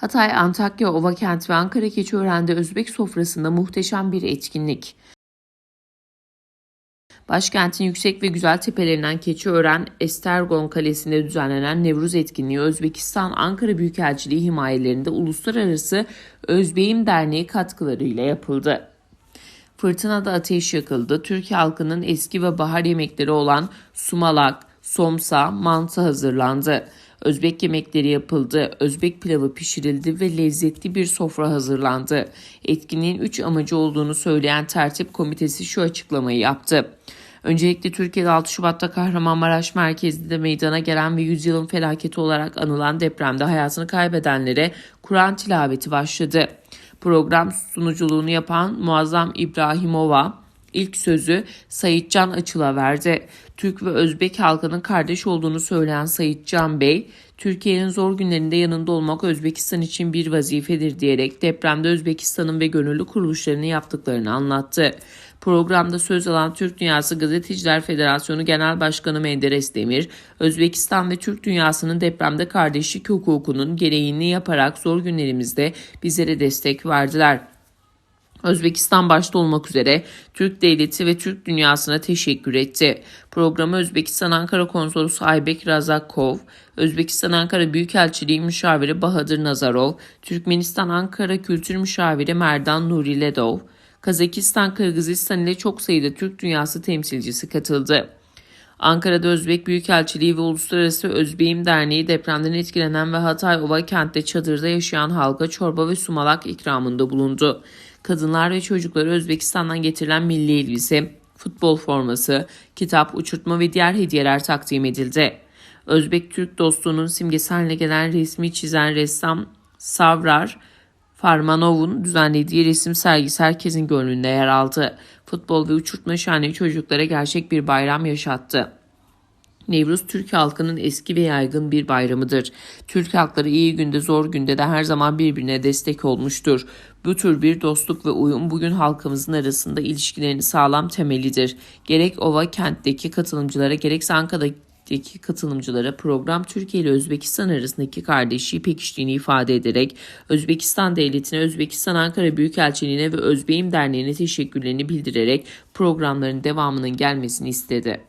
Hatay, Antakya, Ovakent ve Ankara Keçiören'de Özbek sofrasında muhteşem bir etkinlik. Başkentin yüksek ve güzel tepelerinden Keçiören, Estergon Kalesi'nde düzenlenen Nevruz etkinliği Özbekistan Ankara Büyükelçiliği himayelerinde Uluslararası Özbeyim Derneği katkılarıyla yapıldı. Fırtınada ateş yakıldı. Türkiye halkının eski ve bahar yemekleri olan sumalak, somsa, mantı hazırlandı. Özbek yemekleri yapıldı. Özbek pilavı pişirildi ve lezzetli bir sofra hazırlandı. Etkinliğin 3 amacı olduğunu söyleyen tertip komitesi şu açıklamayı yaptı. Öncelikle Türkiye'de 6 Şubat'ta Kahramanmaraş merkezinde meydana gelen ve yüzyılın felaketi olarak anılan depremde hayatını kaybedenlere Kur'an tilaveti başladı. Program sunuculuğunu yapan Muazzam İbrahimova ilk sözü Sayitcan Açıl'a verdi. Türk ve Özbek halkının kardeş olduğunu söyleyen Sayitcan Bey, Türkiye'nin zor günlerinde yanında olmak Özbekistan için bir vazifedir diyerek depremde Özbekistan'ın ve gönüllü kuruluşlarını yaptıklarını anlattı. Programda söz alan Türk Dünyası Gazeteciler Federasyonu Genel Başkanı Menderes Demir, Özbekistan ve Türk dünyasının depremde kardeşlik hukukunun gereğini yaparak zor günlerimizde bizlere destek verdiler. Özbekistan başta olmak üzere Türk Devleti ve Türk dünyasına teşekkür etti. Programı Özbekistan Ankara Konsolosu Aybek Razakov, Özbekistan Ankara Büyükelçiliği Müşaviri Bahadır Nazarov, Türkmenistan Ankara Kültür Müşaviri Merdan Nuriledov, Kazakistan, Kırgızistan ile çok sayıda Türk dünyası temsilcisi katıldı. Ankara'da Özbek Büyükelçiliği ve Uluslararası Özbeyim Derneği depremden etkilenen ve Hatay Ova kentte çadırda yaşayan halka çorba ve sumalak ikramında bulundu. Kadınlar ve çocuklara Özbekistan'dan getirilen milli elbise, futbol forması, kitap, uçurtma ve diğer hediyeler takdim edildi. Özbek-Türk dostluğunun simgesi haline gelen resmi çizen ressam Savrar Farmanov'un düzenlediği resim sergisi herkesin gönlünde yer aldı. Futbol ve uçurtma şahane çocuklara gerçek bir bayram yaşattı. Nevruz Türk halkının eski ve yaygın bir bayramıdır. Türk halkları iyi günde zor günde de her zaman birbirine destek olmuştur. Bu tür bir dostluk ve uyum bugün halkımızın arasında ilişkilerini sağlam temelidir. Gerek Ova kentteki katılımcılara gerekse Ankara'daki katılımcılara program Türkiye ile Özbekistan arasındaki kardeşliği pekiştiğini ifade ederek Özbekistan Devleti'ne, Özbekistan Ankara Büyükelçiliğine ve Özbeyim Derneği'ne teşekkürlerini bildirerek programların devamının gelmesini istedi.